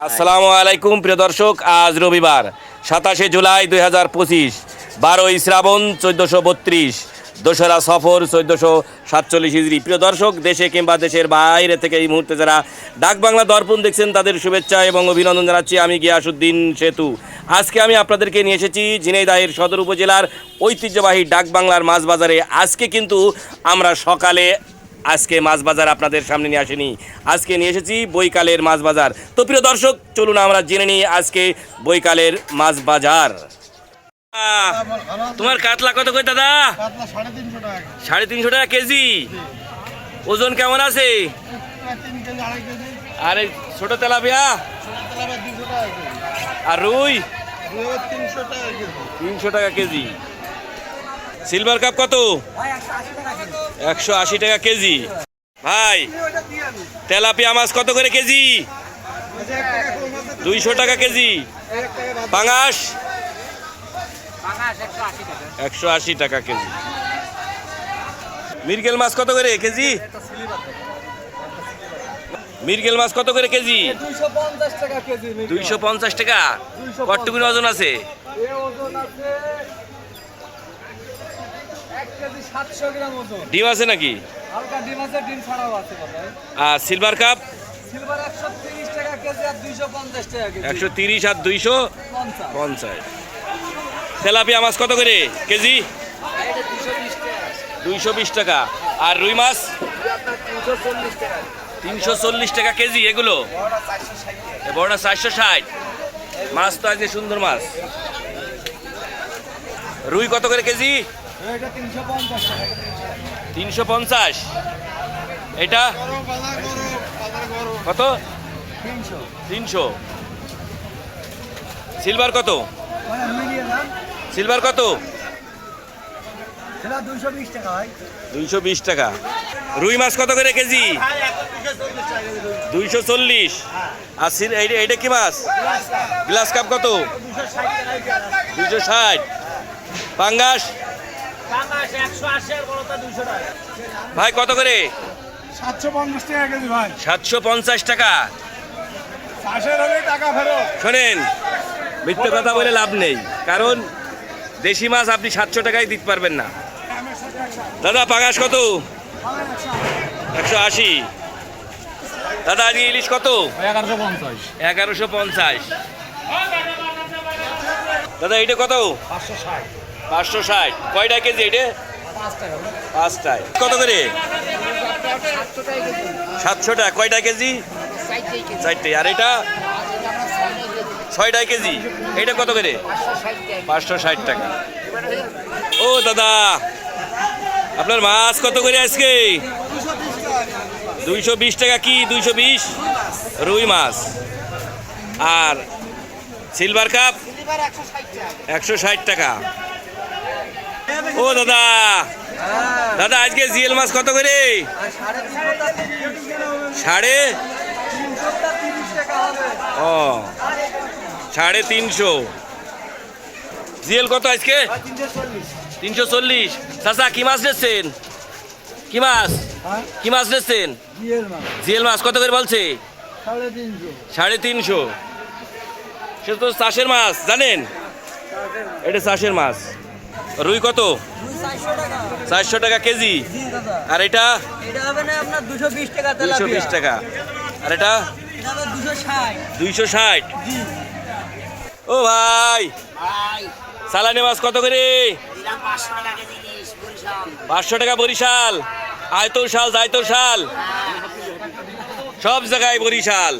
আসসালামু আলাইকুম প্রিয় দর্শক, আজ রবিবার, সাতাশে জুলাই দুই হাজার পঁচিশ, বারোই শ্রাবণ চোদ্দোশো বত্রিশ, দোসরা সফর চোদ্দোশো সাতচল্লিশ হিজড়ি প্রিয় দর্শক, দেশে কিংবা দেশের বাইরে থেকে এই মুহূর্তে যারা ডাক বাংলা দর্পণ দেখছেন, তাদের শুভেচ্ছা এবং অভিনন্দন জানাচ্ছি আমি গিয়াসুদ্দিন সেতু। আজকে আমি আপনাদেরকে নিয়ে এসেছি ঝিনাইদাহের সদর উপজেলার ঐতিহ্যবাহী ডাক বাংলার মাছ বাজারে। আজকে কিন্তু আমরা সকালে আজকে মাছ বাজার আপনাদের সামনে নিয়ে আসেনি। আজকে নিয়ে এসেছি বৈকালের মাছ বাজার। তো প্রিয় দর্শক চলুন আমরা জেনে নিই আজকে বৈকালের মাছ বাজার। তোমার কাতলা কত করে দাদা? সাড়ে তিনশো টাকা। কেজি। ওজন কেমন আছে? আরে ছোট তেলাপিয়া? আর রুই? তিনশো টাকা কেজি। সিলভার কাপ কত? একশো আশি টাকা কেজি। ভাই তেলাপিয়া মাছ কত করে কেজি? দুইশো টাকা কেজি। পাঙাশ? একশো আশি টাকা কেজি। মিরগেল মাছ কত করে কেজি? মিরগেল মাছ কত করে কেজি? দুইশো পঞ্চাশ টাকা কটটুকুনি ওজন আছে এ ওজন আছে এক কেজি সাতশো গ্রাম ওজন ডিম আছে নাকি? আর সিলভার কাপ? একশো তিরিশ আর দুইশো পঞ্চাশ তেলাপিয়া মাছ কত করে কেজি? দুইশো বিশ টাকা। আর রুই মাছ? তিনশো চল্লিশ টাকা কেজি এগুলো? বড়টা চারশো ষাট। মাছ তো আজকে সুন্দর মাছ। রুই কত করে কেজি? তিনশো পঞ্চাশ এটা? কত? তিনশো। সিলভার কত? সিলভার কত? দুইশো বিশ টাকা রুই মাছ কত করে কেজি? দুইশো চল্লিশ। আর এইটা কি মাছ? Glass cup. কত? দুইশো ষাট। পাঙ্গাস? ভাই কত করে? সাতশো পঞ্চাশ টাকা শোনেন মিথ্যে কথা বলে লাভ নেই। কারণ দেশি মাছ আপনি সাতশো টাকায় দিতে পারবেন না। দাদা পাঙ্গাস কত? একশো আশি। দাদা আজকে ইলিশ কত? এগারোশো পঞ্চাশ। এগারোশো পঞ্চাশ। দাদা এইটা কত? পাঁচশো ষাট। পাঁচশো ষাট। কয়টা কেজি এটা? পাঁচটায়। কত করে? সাতশো টাকা কেজি সাতশো টাকা কয়টা কেজি? চারটে। আর এটা? ছয়টায় কেজি। এটা কত করে? পাঁচশো ষাট টাকা। ও দাদা, আপনার মাছ কত করে আজকে? দুইশো বিশ টাকা কি? দুইশো বিশ? রুই মাছ। আর সিলভার কাপ একশো ষাট টাকা। ও দাদা দাদা, আজকে জিএল মাছ কত করে? সাড়ে ও, সাড়ে তিনশো। জিএল কত আজকে? তিনশো চল্লিশ। চল্লিশ কি মাছ নিচ্ছেন কি মাছ? কি মাছ নিচ্ছেন জিএল মাছ কত করে বলছে? সাড়ে তিনশো। সে তো চাষের মাছ, জানেন? এটা চাষের মাছ। রুই কত? চারশো টাকা কেজি। আর এটা? এটা হবে না আপনার দুশো বিশ টাকা আর এটা? এটা দুশো ষাট। দুইশো ষাট। ও ভাই। ভাই। সালানি মাছ কত করে? পাঁচশো টাকা বরিশাল। আয়তর শাল জায়তর শাল। সব জায়গায় বরিশাল।